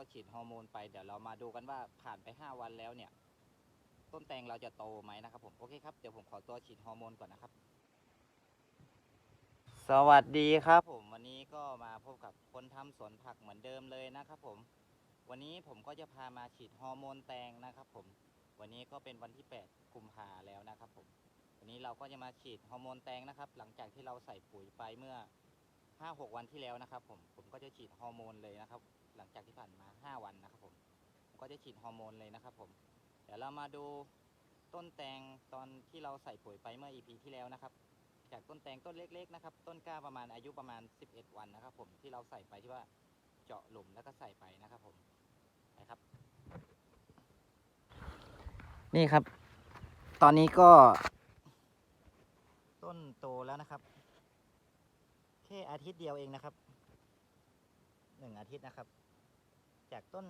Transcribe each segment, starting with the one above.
เราฉีดฮอร์โมนไปเดี๋ยวเรามาดูกันว่าผ่านไป 5 วันแล้วเนี่ย ต้นแตงเราจะโตไหมนะครับผมโอเคครับเดี๋ยวผมขอตัวฉีดฮอร์โมนก่อนนะครับ สวัสดีครับผมวันนี้ก็มาพบกับคนทำสวนผักเหมือนเดิมเลยนะครับผม วันนี้ผมก็จะพามาฉีดฮอร์โมนแตงนะครับผม วันนี้ก็เป็นวันที่ 8 กุมภาแล้วนะครับผมวันนี้เราก็จะมาฉีดฮอร์โมนแตงนะครับ หลังจากที่เราใส่ปุ๋ยไปเมื่อ 5-6 วันที่แล้วนะครับผมผมก็จะฉีดฮอร์โมนเลยนะครับ หลังจากที่ผ่านมา 5 วันนะครับผมผมก็จะฉีดฮอร์โมนเลยนะครับผมเดี๋ยวเรามาดูต้นแตงตอนที่เราใส่ปุ๋ยไปเมื่อ EP ที่แล้วนะครับ จากต้นแตงต้นเล็กๆนะครับต้นกล้าประมาณอายุประมาณ 11 วันนะครับ ผมที่เราใส่ไปที่ว่าเจาะหลุมแล้วก็ใส่ไปนะครับผมนะครับ นี่ครับ ตอนนี้ก็ ต้นโตแล้วนะครับ ค่อาทิตย์เดียวเองนะครับหนึ่งอาทิตย์นะครับ จากต้น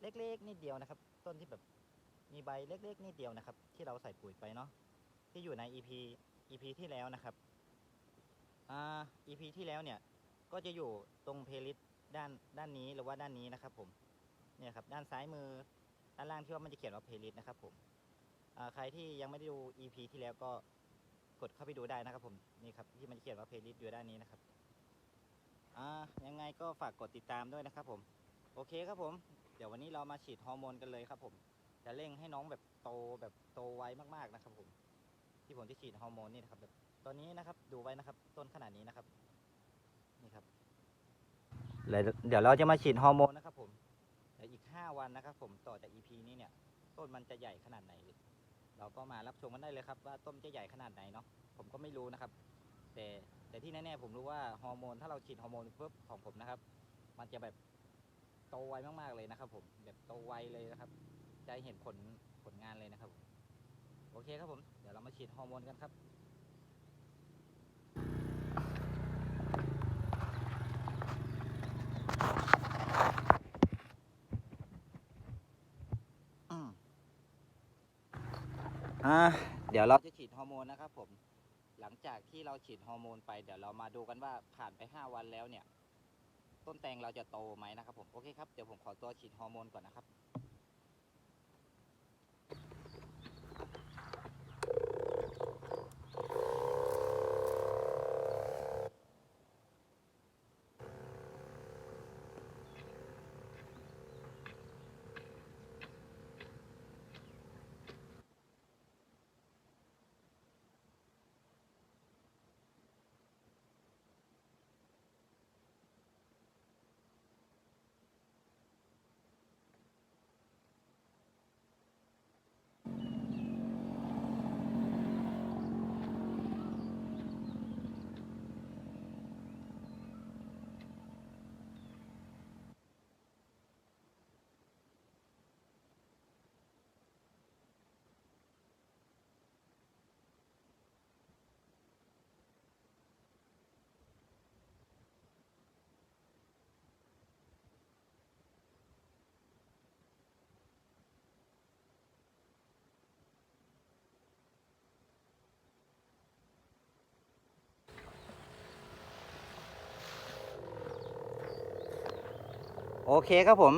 เล็กๆนิดเดียวนะครับ ต้นที่แบบมีใบเล็กๆนิดเดียวนะครับ ที่เราใส่ปุ๋ยไปเนาะที่อยู่ใน EP EP ที่แล้วนะครับอ่า EP ที่แล้วเนี่ยก็จะอยู่ตรงเพลิสด้านด้านนี้หรือว่าด้านนี้นะครับ ผมเนี่ยครับด้านซ้ายมือด้านล่างที่ว่ามันจะเขียนว่าเพลิสนะครับ ผมอ่าใครที่ยังไม่ได้ดู EP ที่แล้วก็กดเข้าไปดูได้นะครับ ผมนี่ครับที่มันเขียนว่าเพลิสอยู่ด้านนี้นะครับ อ่ายังไงก็ฝากกดติดตามด้วยนะครับผมโอเคครับผม เดี๋ยววันนี้เรามาฉีดฮอร์โมนกันเลยครับผมจะเร่งให้น้องแบบโตแบบโตไวมากๆนะครับผม ที่ผมจะฉีดฮอร์โมนนี่นะครับแบบตอนนี้นะครับดูไว้นะครับ ต้นขนาดนี้นะครับ นี่ครับเดี๋ยวเราจะมาฉีดฮอร์โมนนะครับผมเดี๋ยวอีก5วันนะครับ ผมต่อจาก EP นี้เนี่ย ต้นมันจะใหญ่ขนาดไหน เราก็มารับชมกันได้เลยครับ ว่าต้นจะใหญ่ขนาดไหนเนาะผมก็ไม่รู้นะครับ แต่ แต่ที่แน่ๆผมรู้ว่าฮอร์โมนถ้าเราฉีดฮอร์โมนปุ๊บของผมนะครับ มันจะแบบโตไวมากๆเลยนะครับ ผมแบบโตไวเลยนะครับ จะเห็นผลผลงานเลยนะครับผมโอเคครับผมเดี๋ยวเรามาฉีดฮอร์โมนกันครับอืมอ่าเดี๋ยวเราจะฉีดฮอร์โมนนะครับผม หลังจากที่เราฉีดฮอร์โมนไปเดี๋ยวเรามาดูกันว่าผ่านไป 5 วันแล้วเนี่ย ต้นแตงเราจะโตไหมนะครับผม โอเคครับ เดี๋ยวผมขอตัวฉีดฮอร์โมนก่อนนะครับ เคครับผม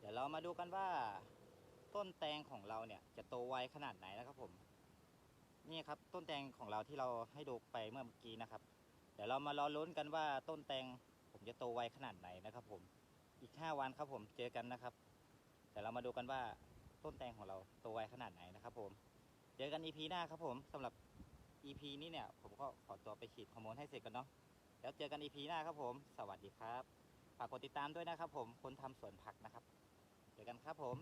เดี๋ยวเรามาดูกันว่า ต้นแตงของเราเนี่ย จะโตไวขนาดไหนนะครับผม นี่ครับต้นแตงของเราที่เราให้ดูไปเมื่อกี้นะครับ เดี๋ยวเรามารอลุ้นกันว่าต้นแตงผมจะโตไวขนาดไหนนะครับ ผม อีกห้าวันครับผมเจอกันนะครับ เดี๋ยวเรามาดูกันว่าต้นแตงของเราโตไวขนาดไหนนะครับ ผม เจอกัน EP หน้าครับผมสำหรับ EP นี้เนี่ย ผมก็ขอตัวไปฉีดฮอร์โมนให้เสร็จกันเนาะแล้วเจอกัน EP หน้าครับผม สวัสดีครับ ฝากกดติดตามด้วยนะครับผมคนทำสวนผักนะครับ เจอกันครับผม